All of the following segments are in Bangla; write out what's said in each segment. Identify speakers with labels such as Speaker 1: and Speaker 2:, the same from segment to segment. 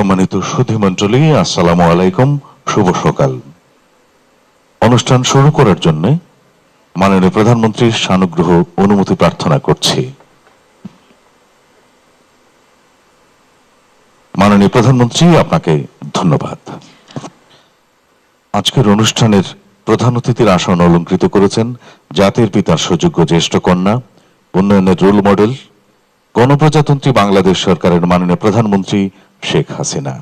Speaker 1: সম্মানিত সুধী মন্ডলী, আসসালামু আলাইকুম, শুভ সকাল। অনুষ্ঠান শুরু করার জন্য মাননীয় প্রধানমন্ত্রীর সানুগ্রহ অনুমতি প্রার্থনা করছি। মাননীয় প্রধানমন্ত্রী, আপনাকে ধন্যবাদ। আজকের অনুষ্ঠানের প্রধান অতিথির আসন অলঙ্কৃত করেছেন জাতির পিতার সুযোগ্য জ্যেষ্ঠ কন্যা, উন্নয়নের রোল মডেল, গণপ্রজাতন্ত্রী বাংলাদেশ সরকারের মাননীয় প্রধানমন্ত্রী শেখ হাসিনা।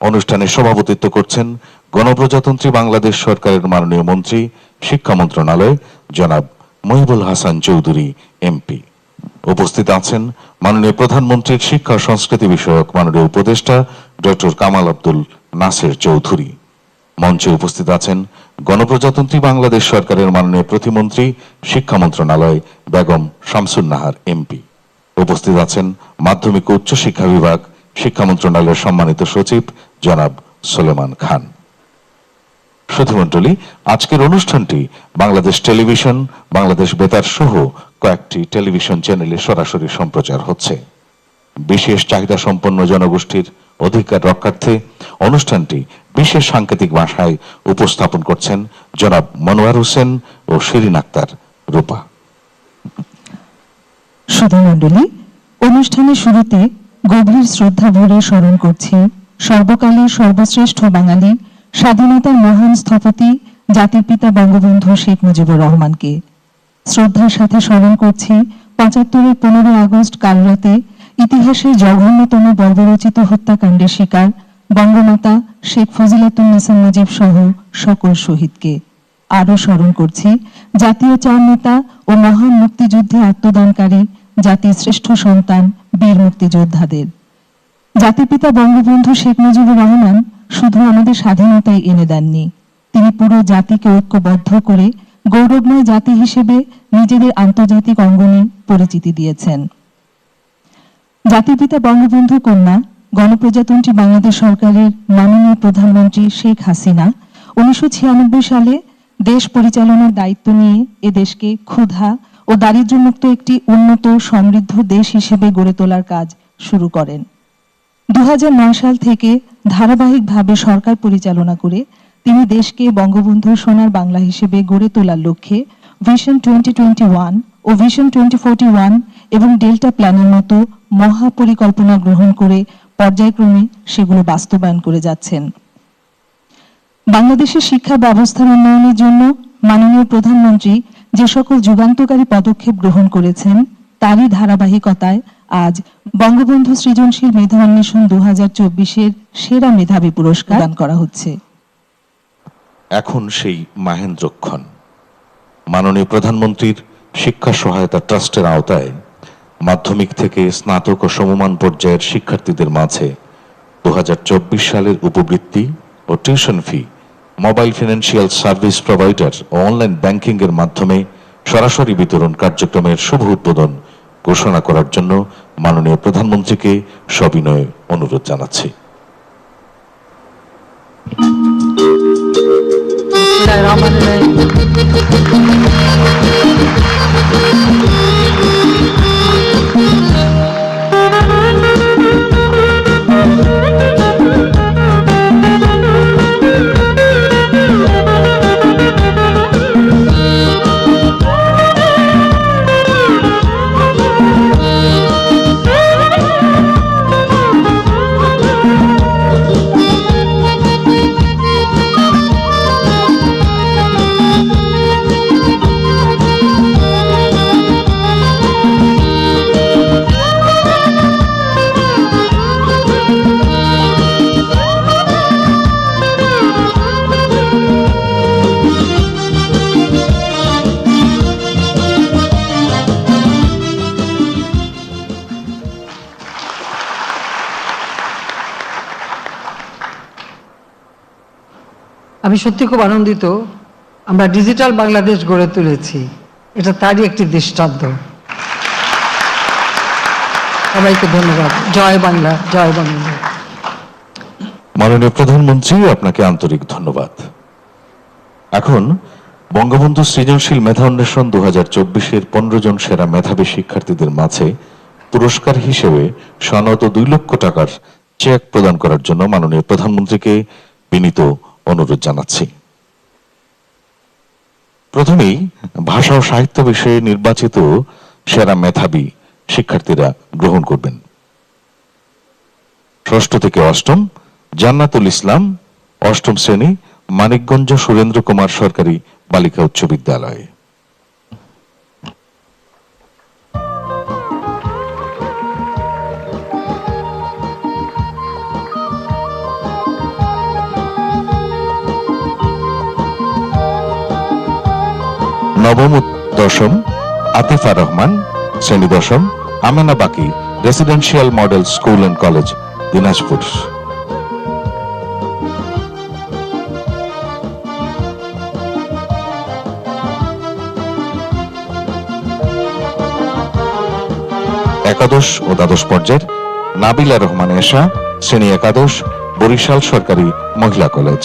Speaker 1: অনুষ্ঠানে সভাপতিত্ব করছেন গণপ্রজাতন্ত্রী বাংলাদেশ সরকারের মাননীয় মন্ত্রী, শিক্ষা মন্ত্রণালয়, জনাব মহিবুল হাসান চৌধুরী, এমপি। উপস্থিত আছেন মাননীয় প্রধানমন্ত্রীর শিক্ষা সংস্কৃতি বিষয়ক মাননীয় উপদেষ্টা ডক্টর কামাল আব্দুল নাসের চৌধুরী। মঞ্চে উপস্থিত আছেন গণপ্রজাতন্ত্রী বাংলাদেশ সরকারের মাননীয় প্রতিমন্ত্রী, শিক্ষা মন্ত্রণালয়, বেগম শামসুন নাহার এমপি। উপস্থিত আছেন মাধ্যমিক উচ্চ শিক্ষা বিভাগ শিক্ষা মন্ত্রণালয়ের সম্মানিত সচিব জনাব সোলেমান খান। সুধীমণ্ডলী, আজকের অনুষ্ঠানটি বাংলাদেশ টেলিভিশন, বাংলাদেশ বেতার সহ কয়েকটি টেলিভিশন চ্যানেলে সরাসরি সম্প্রচার হচ্ছে। বিশেষ চাহিদা সম্পন্ন জনগোষ্ঠীর অধিকার রক্ষার্থে অনুষ্ঠানটি বিশেষ সাংকেতিক ভাষায় উপস্থাপন করছেন জনাব মনোয়ার হোসেন ও শিরিন আক্তার রূপা।
Speaker 2: সুধীমণ্ডলী, অনুষ্ঠানের শুরুতে গভীর শ্রদ্ধা ভরে স্মরণ করছি। সর্বকালের সর্বশ্রেষ্ঠ বাঙালি, স্বাধীনতার মহান স্থপতি, জাতির পিতা বঙ্গবন্ধু শেখ মুজিবুর রহমানকে। শ্রদ্ধার সাথে স্মরণ করছি, পঁচাত্তরের পনেরোই আগস্ট কাল রাতে ইতিহাসের জঘন্যতম বর্বরচিত হত্যাকাণ্ডের শিকার বঙ্গমাতা শেখ ফজিলাতুন্নেসা মুজিব সহ সকল শহীদকে। আরও স্মরণ করছি, জাতীয় চার নেতা ও মহান মুক্তিযুদ্ধে আত্মদানকারী জাতির শ্রেষ্ঠ সন্তান বীর মুক্তিযোদ্ধাদের। জাতির পিতা বঙ্গবন্ধু শেখ মুজিবুর রহমান শুধু আমাদের স্বাধীনতাই এনে দেননি। তিনি পুরো জাতিকে ঐক্যবদ্ধ করে গৌরবময় জাতি হিসেবে নিজেদের আন্তর্জাতিক অঙ্গনে পরিচিতি দিয়েছেন। জাতির পিতা বঙ্গবন্ধু কন্যা, গণপ্রজাতন্ত্রী বাংলাদেশ সরকারের মাননীয় প্রধানমন্ত্রী শেখ হাসিনা উনিশশো ছিয়ানব্বই সালে দেশ পরিচালনার দায়িত্ব নিয়ে এদেশকে ক্ষুধা ও দারিদ্র্যমুক্ত একটি উন্নত সমৃদ্ধ দেশ হিসেবে গড়ে তোলার কাজ শুরু করেন। দু হাজার নয় সাল থেকে ধারাবাহিকভাবে সরকার পরিচালনা করে তিনি দেশকে বঙ্গবন্ধু সোনার বাংলা হিসেবে গড়ে তোলার লক্ষ্যে ভিশন টোয়েন্টি টোয়েন্টি ওয়ান ও ভিশন টোয়েন্টি ফোর্টি ওয়ান এবং ডেল্টা প্ল্যানের মতো মহাপরিকল্পনা গ্রহণ করে পর্যায়ক্রমে সেগুলো বাস্তবায়ন করে যাচ্ছেন। বাংলাদেশের শিক্ষা ব্যবস্থার উন্নয়নের জন্য মাননীয় প্রধানমন্ত্রী যে সকল যুগান্তকারী পদক্ষেপ গ্রহণ করেছেন, তারই ধারাবাহিকতায় আজ বঙ্গবন্ধু সৃজনশীল মেধা অন্বেষণ দু হাজার সেরা মেধাবী পুরস্কার দান করা হচ্ছে।
Speaker 1: এখন সেই মাহেন্দ্রক্ষণ। মাননীয় প্রধানমন্ত্রীর শিক্ষা সহায়তা ট্রাস্টের আওতায় মাধ্যমিক থেকে স্নাতক ও সমমান পর্যায়ের শিক্ষার্থীদের মাঝে দু হাজার চব্বিশ সালের উপবৃত্তি ও tuition fee mobile financial service provider ও অনলাইন ব্যাংকিং এর মাধ্যমে সরাসরি বিতরণ কার্যক্রমের শুভ উদ্বোধন ঘোষণা করার জন্য মাননীয় প্রধানমন্ত্রীকে সবিনয়ে অনুরোধ জানাচ্ছি.
Speaker 3: আমি সত্যি খুব আনন্দিত। আমরা ডিজিটাল বাংলাদেশ গড়ে তুলেছি। এটা তারই একটি দৃষ্টান্ত। সবাইকে ধন্যবাদ। জয় বাংলা জয় বাংলা।
Speaker 1: মাননীয় প্রধানমন্ত্রী, আপনাকে আন্তরিক ধন্যবাদ। এখন, বঙ্গবন্ধু সৃজনশীল মেধা অন্বেষণ দু হাজার চব্বিশের পনেরো জন সেরা মেধাবী শিক্ষার্থীদের মাঝে পুরস্কার হিসেবে সনত দুই লক্ষ টাকার চেক প্রদান করার জন্য মাননীয় প্রধানমন্ত্রীকে বিনীত অনুরোধ জানাচ্ছি। প্রথমেই ভাষা ও সাহিত্য বিষয়ে নির্বাচিত সেরা মেধাবী শিক্ষার্থীরা গ্রহণ করবেন। ষষ্ঠ থেকে অষ্টম, জান্নাতুল ইসলাম, অষ্টম শ্রেণি, মানিকগঞ্জ সুরেন্দ্র কুমার সরকারি বালিকা উচ্চ বিদ্যালয়। নবম দশম আতিফা রহমান শ্রেণি দশম Amena Baki residential model school and college Dinajpur. একাদশ ও দ্বাদশ পর্যায়ের নাবিলা রহমান এশা, শ্রেণি একাদশ, বরিশাল সরকারি মহিলা কলেজ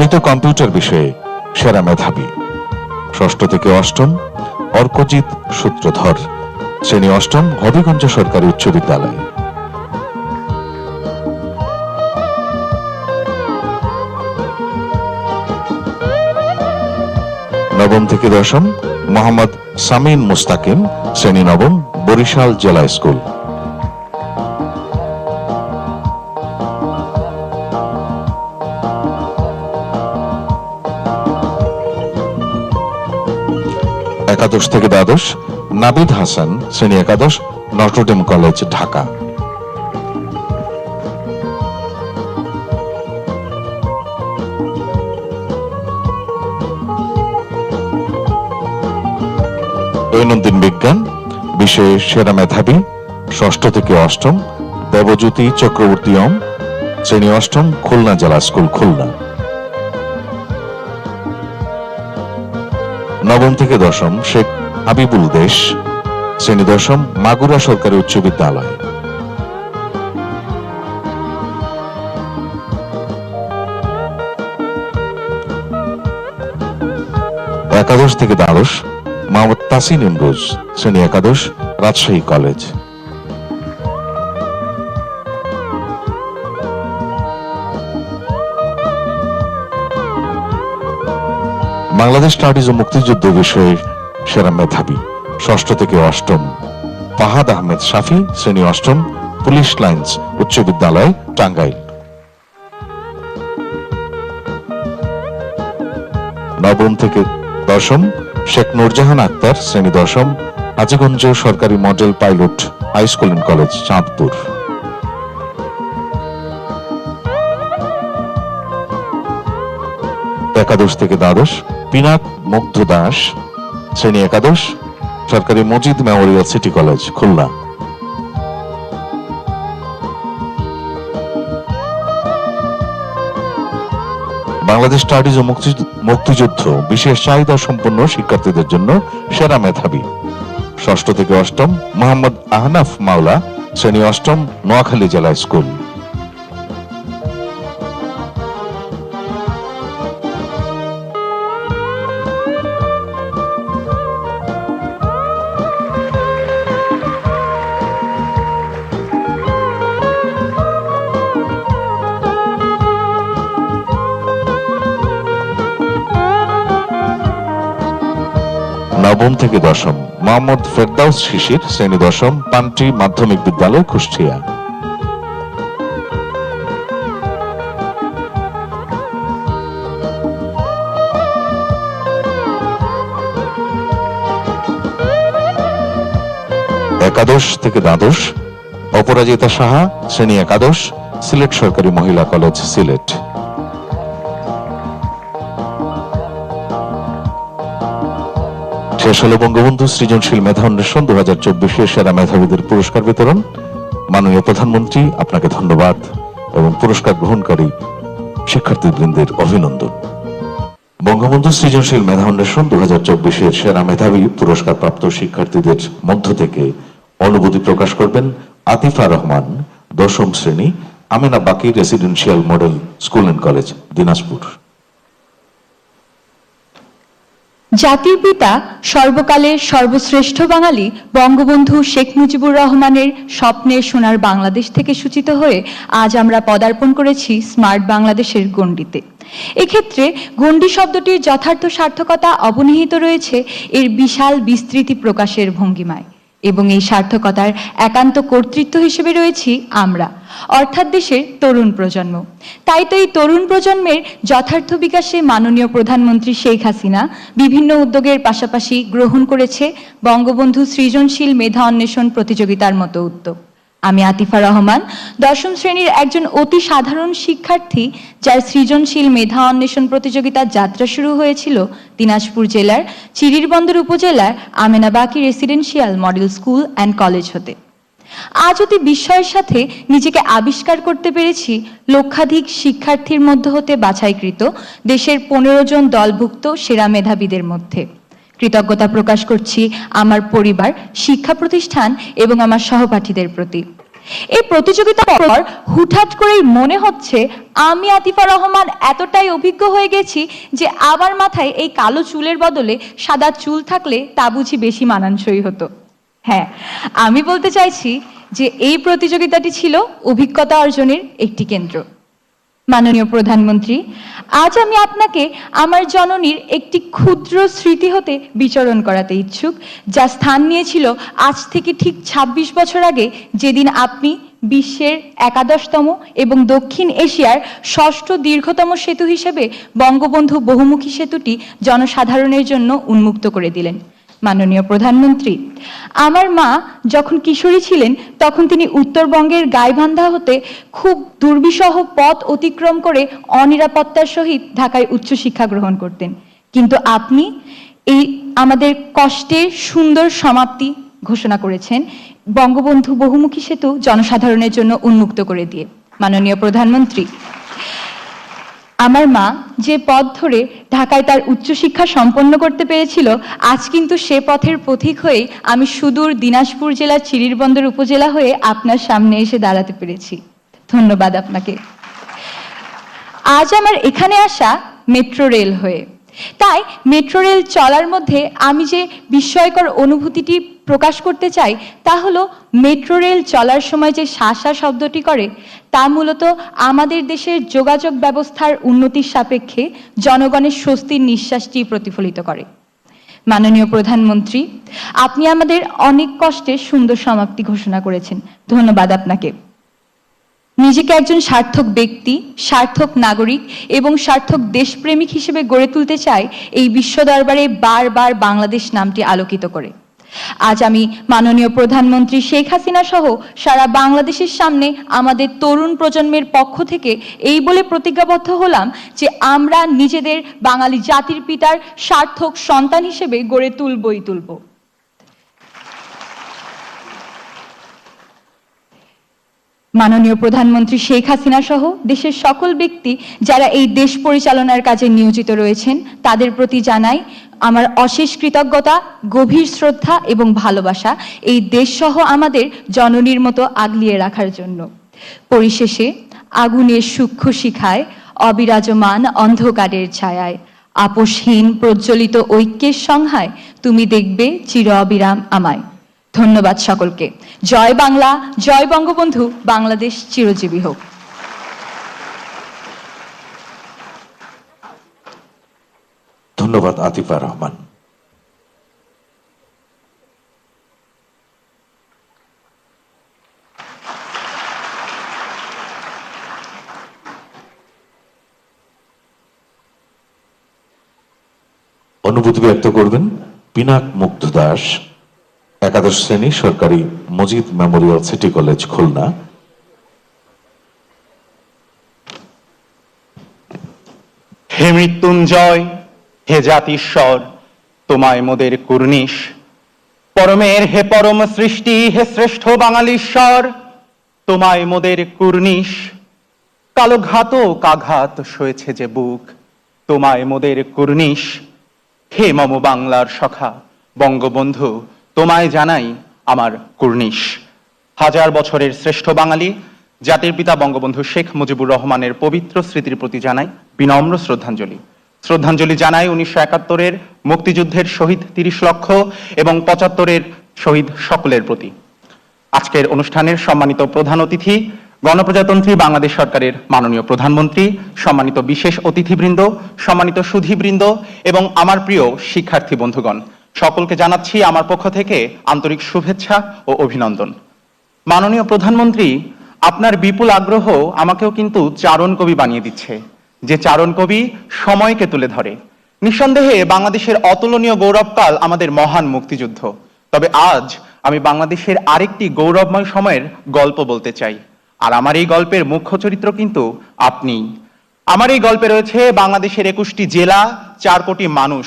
Speaker 1: গণিত কম্পিউটার বিষয়ে সেরা মেধাবী। ষষ্ঠ থেকে অষ্টম, অর্কজিৎ সূত্রধর। শ্রেণি অষ্টম, হবিগঞ্জ সরকারি উচ্চ বিদ্যালয়। নবম থেকে দশম, মোহাম্মদ সামিন মুস্তাকিম। শ্রেণি নবম, বরিশাল জেলা স্কুল। একাদশ থেকে দ্বাদশ, নাবিদ হাসান, শ্রেণি একাদশ, নটরডেম কলেজ, ঢাকা। দৈনন্দিন বিজ্ঞান, বিষয়ে সেরা মেধাবী, ষষ্ঠ থেকে অষ্টম, দেবজ্যোতি চক্রবর্তী অম শ্রেণি অষ্টম, খুলনা জেলা স্কুল, খুলনা। নবম থেকে দশম শেখ হাবিবুল দেশ, শ্রেণি দশম মাগুরা সরকারি উচ্চ বিদ্যালয়। একাদশ থেকে দ্বাদশ মোহাম্মদ তাসিন ইমরোজ, শ্রেণি একাদশ, রাজশাহী কলেজ। বাংলাদেশ স্টাডিজ ও মুক্তিযুদ্ধ বিষয়ে সেরা মেধাবী, ষষ্ঠ থেকে অষ্টম ফাহাদ আহমেদ শাফি, শ্রেণি অষ্টম পুলিশ লাইন্স, উচ্চ বিদ্যালয়, টাঙ্গাইল। নবম থেকে দশম শেখ নুরজাহান আক্তার, শ্রেণি দশম হাজিগঞ্জ সরকারি model pilot, high school and college, Chandpur. একাদশ থেকে দ্বাদশ পিনাক মুগ্ধ দাস, শ্রেণি একাদশ, সরকারি Majid memorial city college, Khulna. Bangladesh studies ও মুক্তি- মুক্তিযুদ্ধ, বিশেষ চাহিদা সম্পন্ন শিক্ষার্থীদের জন্য সেরা মেধাবী। ষষ্ঠ থেকে অষ্টম, মোহাম্মদ আহনাফ মাওলা, শ্রেণি অষ্টম, নোয়াখালী জেলা স্কুল। নবম থেকে দশম। মোহাম্মদ ফেরদাউস শিশির, শ্রেণি দশম, পান্টি মাধ্যমিক বিদ্যালয় কুষ্টিয়া। একাদশ থেকে দ্বাদশ, অপরাজিতা সাহা, শ্রেণি একাদশ, সিলেট সরকারি মহিলা কলেজ, সিলেট। হলো বঙ্গবন্ধু সৃজনশীল মেধা অন্বেষণ দু হাজার চব্বিশে সেরা মেধাবীদের পুরস্কার বিতরণ। মাননীয় প্রধানমন্ত্রী, আপনাকে ধন্যবাদ এবং পুরস্কার গ্রহণকারী শিক্ষার্থীবৃন্দের অভিনন্দন। বঙ্গবন্ধু সৃজনশীল মেধা অন্বেষণ দু হাজার চব্বিশের সেরা মেধাবী পুরস্কার প্রাপ্ত শিক্ষার্থীদের মধ্য থেকে অনুভূতি প্রকাশ করবেন আতিফা রহমান, দশম শ্রেণি, Amena Baki residential model school and college, Dinajpur.
Speaker 4: জাতির পিতা সর্বকালের সর্বশ্রেষ্ঠ বাঙালি বঙ্গবন্ধু শেখ মুজিবুর রহমানের স্বপ্নে সোনার বাংলাদেশ থেকে সূচিত হয়ে আজ আমরা পদার্পণ করেছি স্মার্ট বাংলাদেশের গণ্ডিতে। এক্ষেত্রে গণ্ডি শব্দটির যথার্থ সার্থকতা অবনিহিত রয়েছে এর বিশাল বিস্তৃতি প্রকাশের ভঙ্গিমায়। এবং এই সার্থকতার একান্ত কর্তৃত্ব হিসেবে রয়েছি আমরা, অর্থাৎ দেশের তরুণ প্রজন্ম। তাই তো এই তরুণ প্রজন্মের যথার্থ বিকাশে মাননীয় প্রধানমন্ত্রী শেখ হাসিনা বিভিন্ন উদ্যোগের পাশাপাশি গ্রহণ করেছে বঙ্গবন্ধু সৃজনশীল মেধা অন্বেষণ প্রতিযোগিতার মতো উদ্যোগ। আমি আতিফা রহমান, দশম শ্রেণির একজন অতি সাধারণ শিক্ষার্থী যার সৃজনশীল মেধা অন্বেষণ প্রতিযোগিতার যাত্রা শুরু হয়েছিল দিনাজপুর জেলার চিরিরবন্দর উপজেলার Amenabaki residential model school and college হতে। আজ অতি বিস্ময়ের সাথে নিজেকে আবিষ্কার করতে পেরেছি লক্ষাধিক শিক্ষার্থীর মধ্য হতে বাছাইকৃত দেশের পনেরো জন দলভুক্ত সেরা মেধাবীদের মধ্যে। কৃতজ্ঞতা প্রকাশ করছি আমার পরিবার, শিক্ষা প্রতিষ্ঠান এবং আমার সহপাঠীদের প্রতি। এই প্রতিযোগিতার পর হুটহাট করেই মনে হচ্ছে আমি আতিফা রহমান এতটাই অভিজ্ঞ হয়ে গেছি যে আমার মাথায় এই কালো চুলের বদলে সাদা চুল থাকলে তা বুঝি বেশি মানানসই হতো। হ্যাঁ আমি বলতে চাইছি যে এই প্রতিযোগিতাটি ছিল অভিজ্ঞতা অর্জনের একটি কেন্দ্র। মাননীয় প্রধানমন্ত্রী, আজ আমি আপনাকে আমার জননীর একটি ক্ষুদ্র স্মৃতি হতে বিচরণ করাতে ইচ্ছুক, যা স্থান নিয়েছিল আজ থেকে ঠিক ২৬ বছর আগে, যেদিন আপনি বিশ্বের একাদশতম এবং দক্ষিণ এশিয়ার ষষ্ঠ দীর্ঘতম সেতু হিসেবে বঙ্গবন্ধু বহুমুখী সেতুটি জনসাধারণের জন্য উন্মুক্ত করে দিলেন। মাননীয় প্রধানমন্ত্রী। আমার মা যখন কিশোরী ছিলেন, তখন তিনি উত্তরবঙ্গের গাইবান্ধা হতে খুব দুর্বিষহ পথ অতিক্রম করে অনিরাপত্তার সহিত ঢাকায় উচ্চশিক্ষা গ্রহণ করতেন। কিন্তু আপনি এই আমাদের কষ্টের সুন্দর সমাপ্তি ঘোষণা করেছেন, বঙ্গবন্ধু বহুমুখী সেতু জনসাধারণের জন্য উন্মুক্ত করে দিয়ে। মাননীয় প্রধানমন্ত্রী আমার মা যে পথ ধরে ঢাকায় তার উচ্চশিক্ষা সম্পন্ন করতে পেরেছিল, আজ কিন্তু সে পথের পথিক হয়ে আমি সুদূর দিনাজপুর জেলার চিরিরবন্দর উপজেলা হয়ে আপনার সামনে এসে দাঁড়াতে পেরেছি। ধন্যবাদ আপনাকে। আজ আমার এখানে আসা মেট্রো রেল হয়ে। তাই মেট্রো রেল চলার মধ্যে আমি যে বিস্ময়কর অনুভূতিটি প্রকাশ করতে চাই, তা হলো মেট্রো রেল চলার সময় যে শাসা শব্দটি করে, তা মূলত আমাদের দেশের যোগাযোগ ব্যবস্থার উন্নতির সাপেক্ষে জনগণের স্বস্তির নিঃশ্বাসটি প্রতিফলিত করে। মাননীয় প্রধানমন্ত্রী, আপনি আমাদের অনেক কষ্টে সুন্দর সমাপ্তি ঘোষণা করেছেন। ধন্যবাদ আপনাকে। নিজেকে একজন সার্থক ব্যক্তি, সার্থক নাগরিক এবং সার্থক দেশপ্রেমিক হিসেবে গড়ে তুলতে চাই এই বিশ্ব দরবারে বারবার বাংলাদেশ নামটি আলোকিত করে। আজ আমি মাননীয় প্রধানমন্ত্রী শেখ হাসিনা সহ সারা বাংলাদেশের সামনে আমাদের তরুণ প্রজন্মের পক্ষ থেকে এই বলে প্রতিজ্ঞাবদ্ধ হলাম যে আমরা নিজেদের বাঙালি জাতির পিতার সার্থক সন্তান হিসেবে গড়ে তুলবই তুলব। মাননীয় প্রধানমন্ত্রী শেখ হাসিনা সহ দেশের সকল ব্যক্তি যারা এই দেশ পরিচালনার কাজে নিয়োজিত রয়েছেন, তাদের প্রতি জানাই আমার অশেষ কৃতজ্ঞতা, গভীর শ্রদ্ধা এবং ভালোবাসা এই দেশ সহ আমাদের জননীর মতো আগলিয়ে রাখার জন্য। পরিশেষে, আগুনের সূক্ষ্ম শিখায়, অবিরাজমান অন্ধকারের ছায়ায়, আপোষহীন প্রজ্বলিত ঐক্যের সংহায়, তুমি দেখবে চির অবিরাম আমায়। ধন্যবাদ সকলকে। জয় বাংলা, জয় বঙ্গবন্ধু, বাংলাদেশ চিরজীবী হোক।
Speaker 1: ধন্যবাদ আতিফা রহমান। অনুভূতি ব্যক্ত করবেন পিনাক মুগ্ধ দাস একাদশ শ্রেণি সরকারি Majid memorial city college, Khulna.
Speaker 5: হে মৃত্যুঞ্জয়, হে জাতিস্বর, তোমায় মোদের কুর্নিশ। পরমের হে পরম সৃষ্টি, হে শ্রেষ্ঠ বাঙালীশ্বর তোমায় মোদের কুর্নিশ। কালো ঘাতক আঘাত সয়েছে যে বুক, তোমায় মোদের কুর্নিশ। হে মম বাংলার সখা, বঙ্গবন্ধু তোমায় জানাই আমার কুর্নিশ। হাজার বছরের শ্রেষ্ঠ বাঙালি, জাতির পিতা বঙ্গবন্ধু শেখ মুজিবুর রহমানের পবিত্র স্মৃতির প্রতি জানাই বিনম্র শ্রদ্ধাঞ্জলি। শ্রদ্ধাঞ্জলি জানাই উনিশশো একাত্তরের মুক্তিযুদ্ধের শহীদ তিরিশ লক্ষ এবং পঁচাত্তরের শহীদ সকলের প্রতি। আজকের অনুষ্ঠানের সম্মানিত প্রধান অতিথি গণপ্রজাতন্ত্রী বাংলাদেশ সরকারের মাননীয় প্রধানমন্ত্রী, সম্মানিত বিশেষ অতিথিবৃন্দ, সম্মানিত সুধীবৃন্দ এবং আমার প্রিয় শিক্ষার্থী বন্ধুগণ। সকলকে জানাচ্ছি আমার পক্ষ থেকে আন্তরিক শুভেচ্ছা ও অভিনন্দন। মাননীয় প্রধানমন্ত্রী, আপনার বিপুল আগ্রহ আমাকেও কিন্তু চারণ কবি বানিয়ে দিচ্ছে, যে চারণ কবি সময়কে তুলে ধরে। নিঃসন্দেহে বাংলাদেশের অতুলনীয় গৌরবকাল আমাদের মহান মুক্তিযুদ্ধ। তবে আজ আমি বাংলাদেশের আরেকটি গৌরবময় সময়ের গল্প বলতে চাই। আর আমার এই গল্পের মুখ্য চরিত্র কিন্তু আপনি আমার এই গল্পে রয়েছে বাংলাদেশের একুশটি জেলা, চার কোটি মানুষ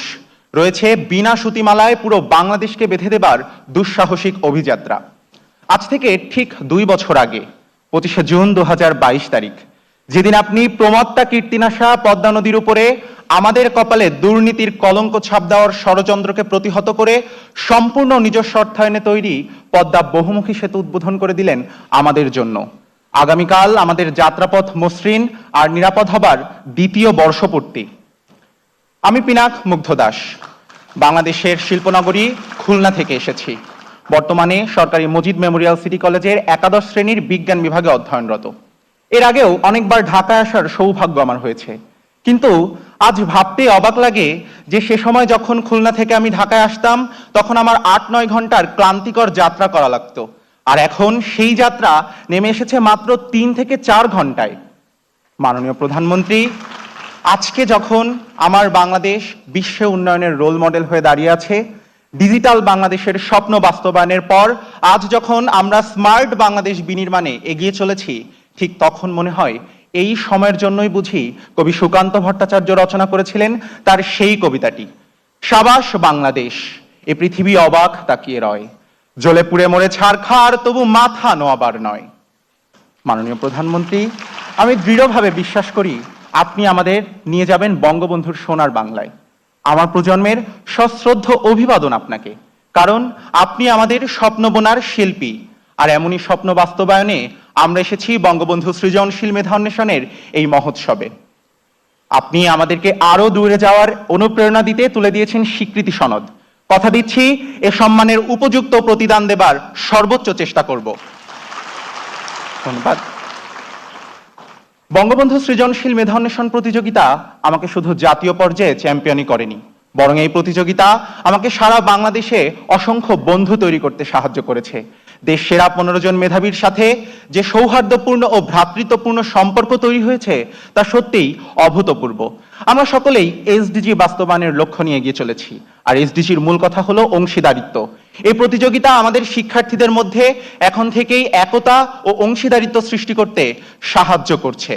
Speaker 5: রয়েছে বিনা সুতিমালায় পুরো বাংলাদেশকে বেঁধে দেবার দুঃসাহসিক অভিযাত্রা। আজ থেকে ঠিক দুই বছর আগে, পঁচিশে জুন দু হাজার বাইশ তারিখ, যেদিন আপনি প্রমত্তা কীর্তিনাশা পদ্মা নদীর উপরে আমাদের কপালে দুর্নীতির কলঙ্ক ছাপ দেওয়ার ষড়যন্ত্রকে প্রতিহত করে সম্পূর্ণ নিজস্ব অর্থায়নে তৈরি পদ্মা বহুমুখী সেতু উদ্বোধন করে দিলেন আমাদের জন্য। আগামীকাল আমাদের যাত্রাপথ মসৃণ আর নিরাপদ হবার দ্বিতীয় বর্ষপূর্তি। আমি পিনাক মুগ্ধ দাস, বাংলাদেশের শিল্পনগরী খুলনা থেকে এসেছি। বর্তমানে সরকারি মজিদ মেমোরিয়াল সিটি কলেজের একাদশ শ্রেণির বিজ্ঞান বিভাগে অধ্যয়নরত। এর আগেও অনেকবার ঢাকায় আসার সৌভাগ্য আমার হয়েছে। কিন্তু আজ ভাবতে অবাক লাগে যে সে সময় যখন খুলনা থেকে আমি ঢাকায় আসতাম, তখন আমার আট নয় ঘণ্টার ক্লান্তিকর যাত্রা করা লাগতো। আর এখন সেই যাত্রা নেমে এসেছে মাত্র তিন থেকে চার ঘন্টায়। মাননীয় প্রধানমন্ত্রী আজকে যখন আমার বাংলাদেশ বিশ্ব উন্নয়নের রোল মডেল হয়ে দাঁড়িয়ে আছে ডিজিটাল বাংলাদেশের স্বপ্ন বাস্তবায়নের পর, আজ যখন আমরা স্মার্ট বাংলাদেশ বিনির্মাণে এগিয়ে চলেছি, ঠিক তখন মনে হয় এই সময়ের জন্যই বুঝি কবি সুকান্ত ভট্টাচার্য রচনা করেছিলেন তার সেই কবিতাটি, সাবাস বাংলাদেশ, এ পৃথিবী অবাক তাকিয়ে রয়। জ্বলে পুড়ে মরে ছাড়খার তবু মাথা নোয়াবার নয়। মাননীয় প্রধানমন্ত্রী, আমি দৃঢ়ভাবে বিশ্বাস করি আপনি আমাদের নিয়ে যাবেন বঙ্গবন্ধুর সোনার বাংলায়। আমার প্রজন্মের সশ্রদ্ধ অভিবাদন আপনাকে। কারণ আপনি আমাদের স্বপ্ন বোনার শিল্পী। আর এমনই স্বপ্ন বাস্তবায়নে আমরা এসেছি বঙ্গবন্ধু সৃজনশীল মেধা অন্বেষণের এই মহোৎসবে। আপনি আমাদেরকে আরও দূরে যাওয়ার অনুপ্রেরণা দিতে তুলে দিয়েছেন স্বীকৃতি সনদ। কথা দিচ্ছি, এ সম্মানের উপযুক্ত প্রতিদান দেবার সর্বোচ্চ চেষ্টা করব। ধন্যবাদ। বঙ্গবন্ধু সৃজনশীল মেধা অন্বেষণ প্রতিযোগিতা আমাকে শুধু জাতীয় পর্যায়ে চ্যাম্পিয়নই করেনি, বরং এই প্রতিযোগিতা আমাকে সারা বাংলাদেশে অসংখ্য বন্ধু তৈরি করতে সাহায্য করেছে। দেশ সেরা পনেরো জন মেধাবীর সাথে যে সৌহার্দ্যপূর্ণ ও ভ্রাতৃত্বপূর্ণ সম্পর্ক তৈরি হয়েছে, তা সত্যিই অভূতপূর্ব। আমরা সকলেই এসডিজি বাস্তবায়নের লক্ষ্য নিয়ে এগিয়ে চলেছি, আর এসডিজির মূল কথা হলো অংশীদারিত্ব। এই প্রতিযোগিতা আমাদের শিক্ষার্থীদের মধ্যে এখন থেকেই একতা ও অংশীদারিত্ব সৃষ্টি করতে সাহায্য করছে।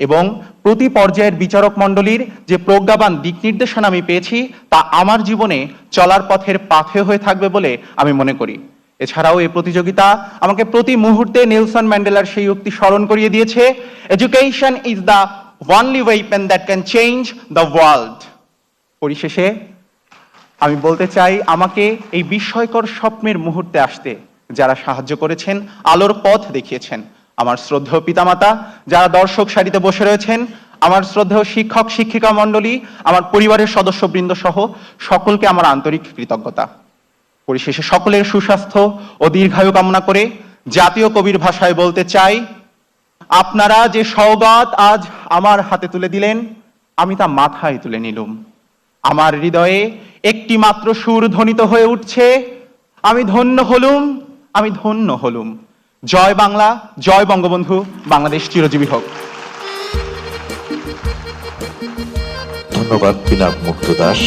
Speaker 5: এবং প্রতি পর্যায়ের বিচারক মণ্ডলীর যে প্রজ্ঞাবান দিক নির্দেশনা আমি পেয়েছি, তা আমার জীবনে চলার পথের পাথে হয়ে থাকবে বলে আমি মনে করি। এছাড়াও এই প্রতিযোগিতা আমাকে প্রতি মুহূর্তে নেলসন ম্যান্ডেলার সেই উক্তি স্মরণ করিয়ে দিয়েছে education is the only weapon that can change the world পরিশেষে আমি বলতে চাই, আমাকে এই বিস্ময়কর স্বপ্নের মুহূর্তে আসতে যারা সাহায্য করেছেন, আলোর পথ দেখিয়েছেন। আমার শ্রদ্ধেয় পিতামাতা, যারা দর্শক সারিতে বসে রয়েছেন, আমার শ্রদ্ধেয় শিক্ষক, শিক্ষিকা মণ্ডলী, আমার পরিবারের সদস্যবৃন্দ সহ সকলকে আমার আন্তরিক কৃতজ্ঞতা। পরিশেষে সকলের সুস্বাস্থ্য ও দীর্ঘায়ু কামনা করে জাতীয় কবির ভাষায় বলতে চাই, আপনারা যে সওগাত আজ আমার হাতে তুলে দিলেন, আমি তা মাথায় তুলে নিলুম। আমার হৃদয়ে একটি মাত্র সুর ধ্বনিত হয়ে উঠছে। আমি ধন্য হলুম, আমি ধন্য হলুম। জয় বাংলা, জয় বঙ্গবন্ধু, বাংলাদেশ চিরজীবী হোক।
Speaker 1: ধন্যবাদ বিনাপ মুক্ত দাস